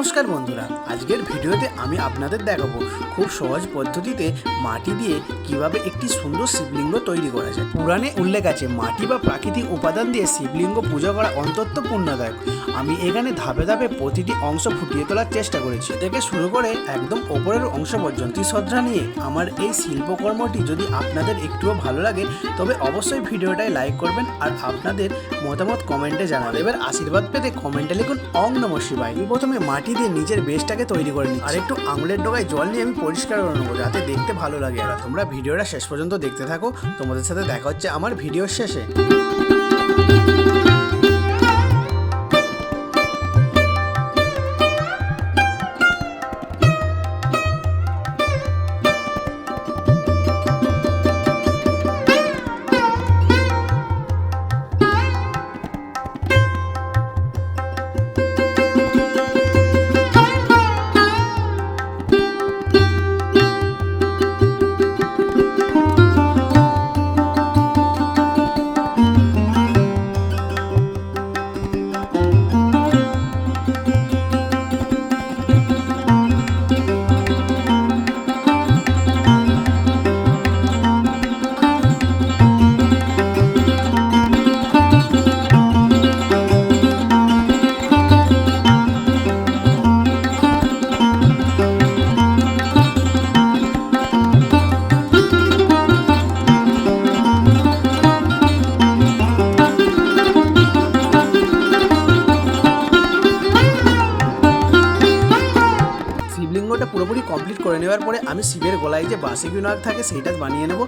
নমস্কার বন্ধুরা, আজকের ভিডিওতে আমি আপনাদের দেখাবো খুব সহজ পদ্ধতিতে মাটি দিয়ে কীভাবে একটি সুন্দর শিবলিঙ্গ তৈরি করা যায়। পুরাণে উল্লেখ আছে, মাটি বা প্রাকৃতিক উপাদান দিয়ে শিবলিঙ্গ পূজা করা অন্তত পুণ্যদায়ক। আমি এখানে ধাপে ধাপে প্রতিটি অংশ ফুটিয়ে তোলার চেষ্টা করেছি। থেকে শুরু করে একদম ওপরের অংশ পর্যন্ত শ্রদ্ধা নিয়ে আমার এই শিল্পকর্মটি যদি আপনাদের একটুও ভালো লাগে, তবে অবশ্যই ভিডিওটায় লাইক করবেন আর আপনাদের মতামত কমেন্টে জানাবেন। এবার আশীর্বাদ পেতে কমেন্টে লিখুন অং নম শিবায়। প্রথমে মাটি দিয়ে নিজের বেসটাকে তৈরি করে নিই আর একটু আঙুলের ডোকায় জল নিয়ে আমি পরিষ্কার করে নেব, যাতে দেখতে ভালো লাগে আর তোমরা ভিডিওটা শেষ পর্যন্ত দেখতে থাকো। তোমাদের সাথে দেখা হচ্ছে আমার ভিডিওর শেষে। পুরোপুরি কমপ্লিট করে নেওয়ার পরে আমি শিবের গলায় যে বিনয়ক থাকে সেইটা বানিয়ে নেব।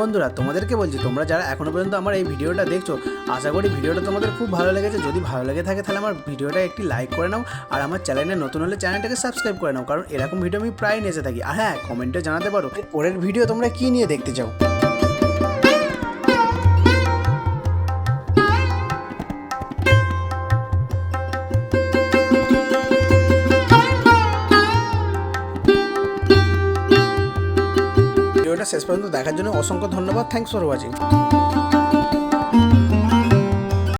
বন্ধুরা, তোমাদেরকে বলছি, তোমরা যারা এখনও পর্যন্ত আমার এই ভিডিওটা দেখছ, আশা করি ভিডিওটা তোমাদের খুব ভালো লেগেছে। যদি ভালো লেগে থাকে, তাহলে আমার ভিডিওটা একটি লাইক করে নাও, আর আমার চ্যানেলে নতুন হলে চ্যানেলটাকে সাবস্ক্রাইব করে নাও, কারণ এরকম ভিডিও আমি প্রায় নিয়ে থাকি। আর হ্যাঁ কমেন্টে জানাতে পারো পরের ভিডিও তোমরা কী নিয়ে দেখতে চাও? ভিডিওটা শেষ পর্যন্ত দেখার জন্য অসংখ্য ধন্যবাদ। Thanks for watching